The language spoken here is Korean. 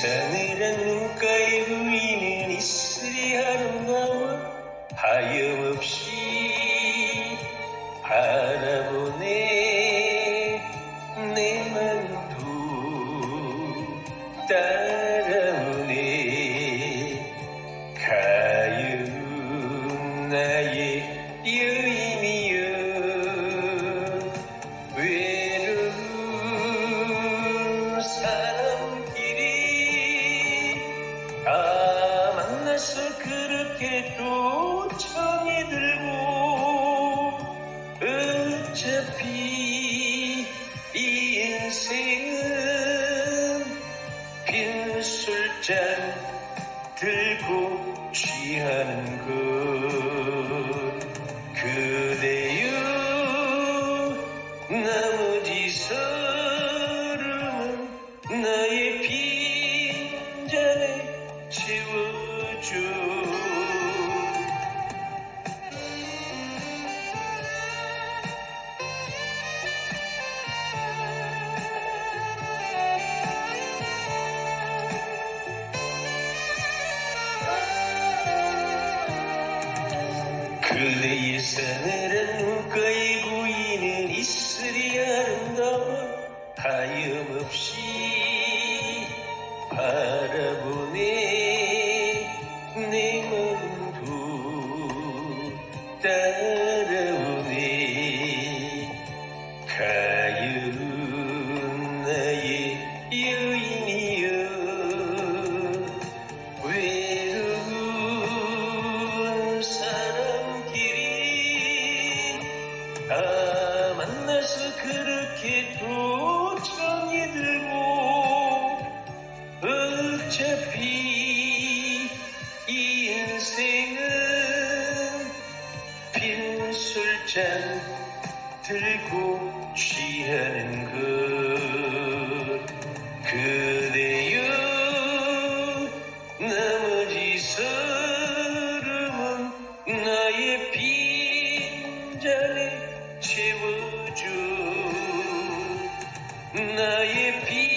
서늘한 눈가에 보이는 이슬이 아름다워 하염없이 바라보네. 내 맘도 따 잔 들고 취하는 것. 그대여 나머지 서름은 나의 빈잔에 채워줘 근래의 서늘한 눈가에 고이는 이슬이 아름다워 하염없이 바라보네. 내 마음 도 따 그렇게 도전이 들고 어차피 이 인생은 빈 술잔 들고 취하는 것. 그대여 나머지 서름은 나의 비 naive people.